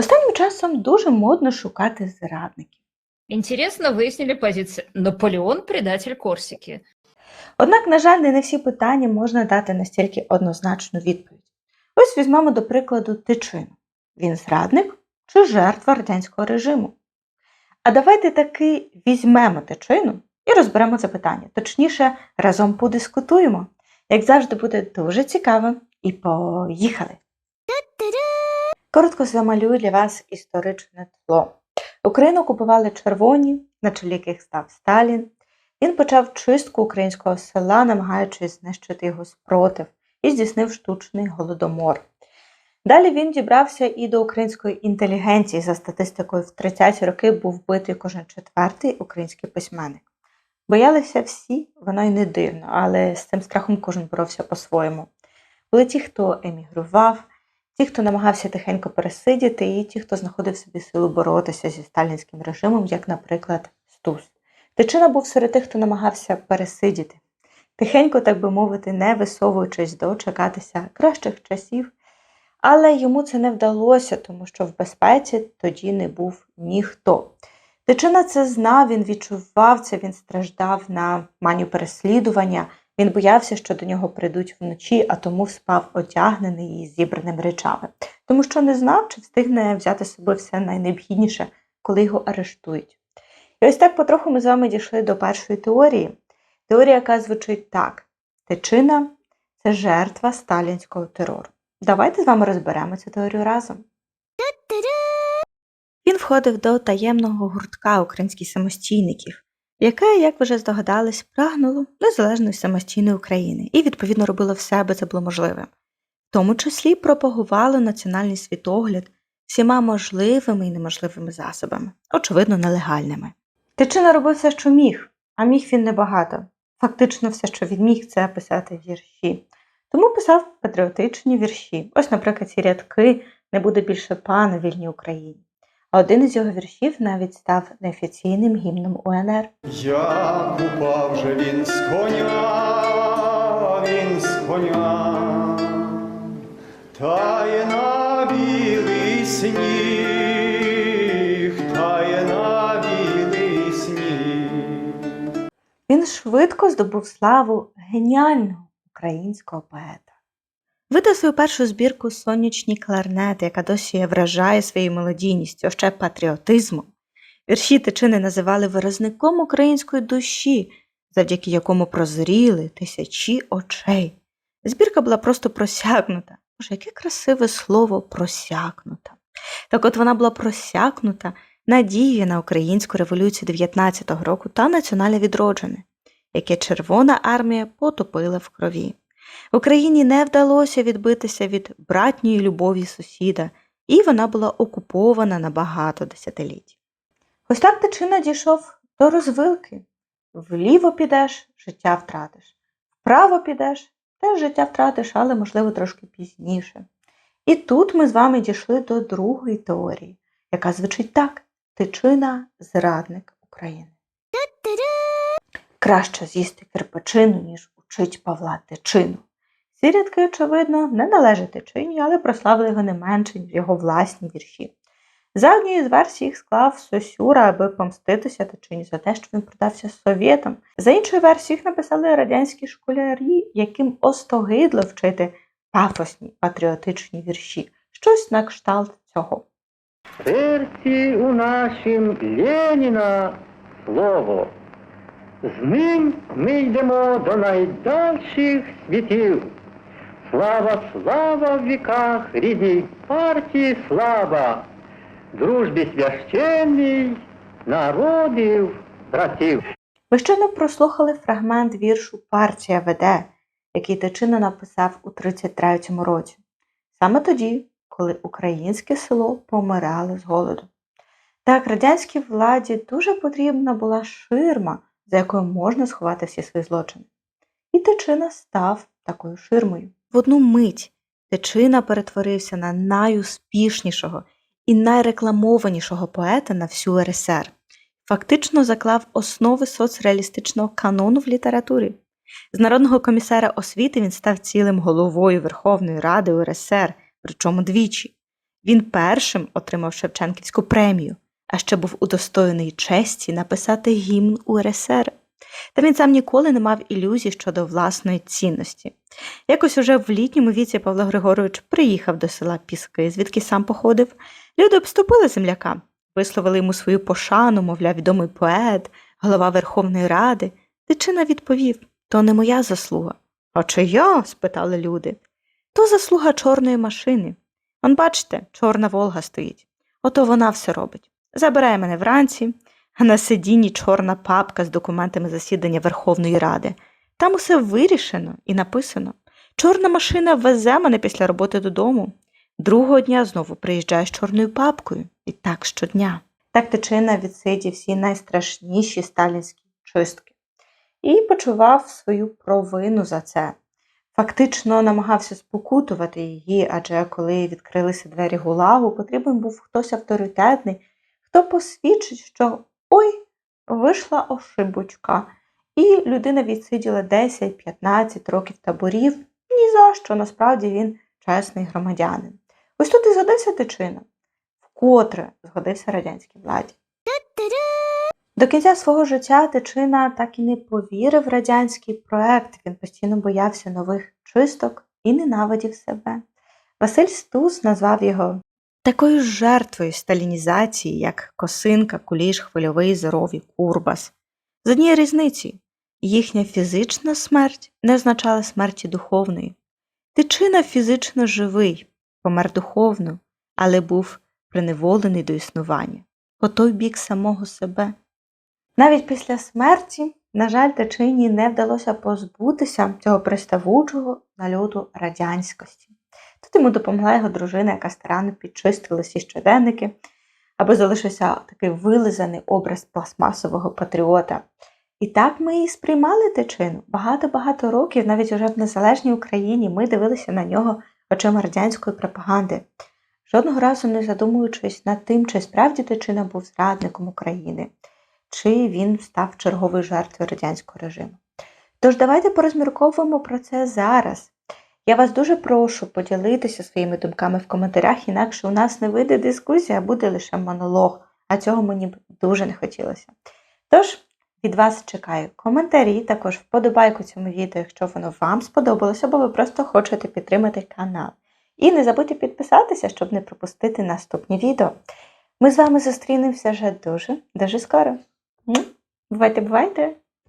Останнім часом дуже модно шукати зрадників. Интересно выяснили позиции. Наполеон – предатель Корсики. Однак, на жаль, не на всі питання можна дати настільки однозначну відповідь. Ось візьмемо до прикладу Тичину. Він зрадник чи жертва радянського режиму? А давайте таки візьмемо Тичину і розберемо це питання. Точніше, разом подискутуємо. Як завжди, буде дуже цікаво. І поїхали! Коротко замалюю для вас історичне тло. Україну окупували червоні, на чолі яких став Сталін. Він почав чистку українського села, намагаючись знищити його спротив, і здійснив штучний голодомор. Далі він дібрався і до української інтелігенції. За статистикою, в 30-ті роки був вбитий кожен четвертий український письменник. Боялися всі, воно й не дивно, але з цим страхом кожен боровся по-своєму. Були ті, хто емігрував, ті, хто намагався тихенько пересидіти, і ті, хто знаходив собі силу боротися зі сталінським режимом, як, наприклад, Стус. Тичина був серед тих, хто намагався пересидіти, тихенько, так би мовити, не висовуючись дочекатися кращих часів. Але йому це не вдалося, тому що в безпеці тоді не був ніхто. Тичина це знав, він відчував це, він страждав на манію переслідування, він боявся, що до нього прийдуть вночі, а тому спав одягнений і зібраними речами, тому що не знав, чи встигне взяти з собою все найнеобхідніше, коли його арештують. І ось так потроху ми з вами дійшли до першої теорії. Теорія, яка звучить так: Тичина це жертва сталінського терору. Давайте з вами розберемо цю теорію разом. Він входив до таємного гуртка українських самостійників, яке, як ви вже здогадались, прагнуло незалежної самостійної України і, відповідно, робило все, аби це було можливим. В тому числі пропагувало національний світогляд всіма можливими і неможливими засобами, очевидно, нелегальними. Тичина робив все, що міг, а міг він небагато. Фактично, все, що він міг, це писати вірші. Тому писав патріотичні вірші. Ось, наприклад, ці рядки не буде більше пана вільній Україні. А один із його віршів навіть став неофіційним гімном УНР. Як упав же він з коня, він з коня, тає на білий сніг, тає на білий сніг. Він швидко здобув славу геніального українського поета. Видав свою першу збірку Сонячні кларнети, яка досі вражає своєю мелодійністю, а ще патріотизмом. Вірші тичини називали виразником української душі, завдяки якому прозріли тисячі очей. Збірка була просто просякнута. Боже, яке красиве слово просякнута. Так от вона була просякнута надією на українську революцію 19-го року та національне відродження, яке Червона армія потопила в крові. Україні не вдалося відбитися від братньої любові сусіда, і вона була окупована на багато десятиліть. Ось так тичина дійшов до розвилки. Вліво підеш, життя втратиш, вправо підеш, теж життя втратиш, але, можливо, трошки пізніше. І тут ми з вами дійшли до другої теорії, яка звучить так: тичина зрадник України. Краще з'їсти кирпичину, ніж учить Павла Тичину. Ці очевидно, не належать Тичині, але прославили його не менше, ніж його власні вірші. За однією з версій їх склав Сосюра, аби помститися Тичині за те, що він продався совєтам. За іншою версією їх написали радянські школярі, яким остогидло вчити пафосні патріотичні вірші. Щось на кшталт цього. серці у нашім Леніна слово. Змінь ми йдемо до найдальших світів. Слава, слава в віках, рідній партії слава, дружбі священній народів, братів. Ви щойно прослухали фрагмент віршу Партія веде, який Тичина написав у 33-му році, саме тоді, коли українське село помирало з голоду. Так, радянській владі дуже потрібна була ширма, за якою можна сховати всі свої злочини. І Тичина став такою ширмою. В одну мить Тичина перетворився на найуспішнішого і найрекламованішого поета на всю РСР. Фактично заклав основи соцреалістичного канону в літературі. З народного комісара освіти він став цілим головою Верховної Ради УРСР, причому двічі. Він першим отримав Шевченківську премію, а ще був удостоєний честі написати гімн УРСР. Та він сам ніколи не мав ілюзій щодо власної цінності. Якось уже в літньому віці Павло Григорович приїхав до села Піски, звідки сам походив. Люди обступили земляка, висловили йому свою пошану, мовляв, відомий поет, голова Верховної Ради. Тичина відповів: то не моя заслуга. А чия? спитали люди. То заслуга чорної машини. Он, бачите, чорна Волга стоїть. Ото вона все робить. Забирає мене вранці, а на сидінні чорна папка з документами засідання Верховної Ради. Там усе вирішено і написано. Чорна машина везе мене після роботи додому. Другого дня знову приїжджає з чорною папкою. І так щодня. Так Тичина відсидів всі найстрашніші сталінські чистки і почував свою провину за це. Фактично намагався спокутувати її, адже коли відкрилися двері гулагу, потрібен був хтось авторитетний, хто посвідчить, що ой, вийшла ошибочка, і людина відсиділа 10-15 років таборів. Ні за що, насправді він чесний громадянин. Ось тут і згодився тичина, вкотре згодився радянській владі. До кінця свого життя Тичина так і не повірив в радянський проект. Він постійно боявся нових чисток і ненавидів себе. Василь Стус назвав його такою ж жертвою сталінізації, як Косинка, Куліш, Хвильовий, Зоров і Курбас. З однієї різниці їхня фізична смерть не означала смерті духовної. Тичина фізично живий, помер духовно, але був приневолений до існування, по той бік самого себе. Навіть після смерті, на жаль, Тичині не вдалося позбутися цього приставучого нальоту радянськості. Тут йому допомогла його дружина, яка старанно підчистила всі щоденники, аби залишився такий вилизаний образ пластмасового патріота. І так ми і сприймали тичину. Багато-багато років, навіть уже в незалежній Україні, ми дивилися на нього очима радянської пропаганди, жодного разу не задумуючись над тим, чи справді тичина був зрадником України, чи він став черговою жертвою радянського режиму. Тож давайте порозмірковуємо про це зараз. Я вас дуже прошу поділитися своїми думками в коментарях, інакше у нас не вийде дискусія, а буде лише монолог, а цього мені б дуже не хотілося. Тож, від вас чекаю коментарі, також вподобайку цьому відео, якщо воно вам сподобалося, або ви просто хочете підтримати канал. І не забудьте підписатися, щоб не пропустити наступні відео. Ми з вами зустрінемося вже дуже, дуже скоро. Бувайте, бувайте!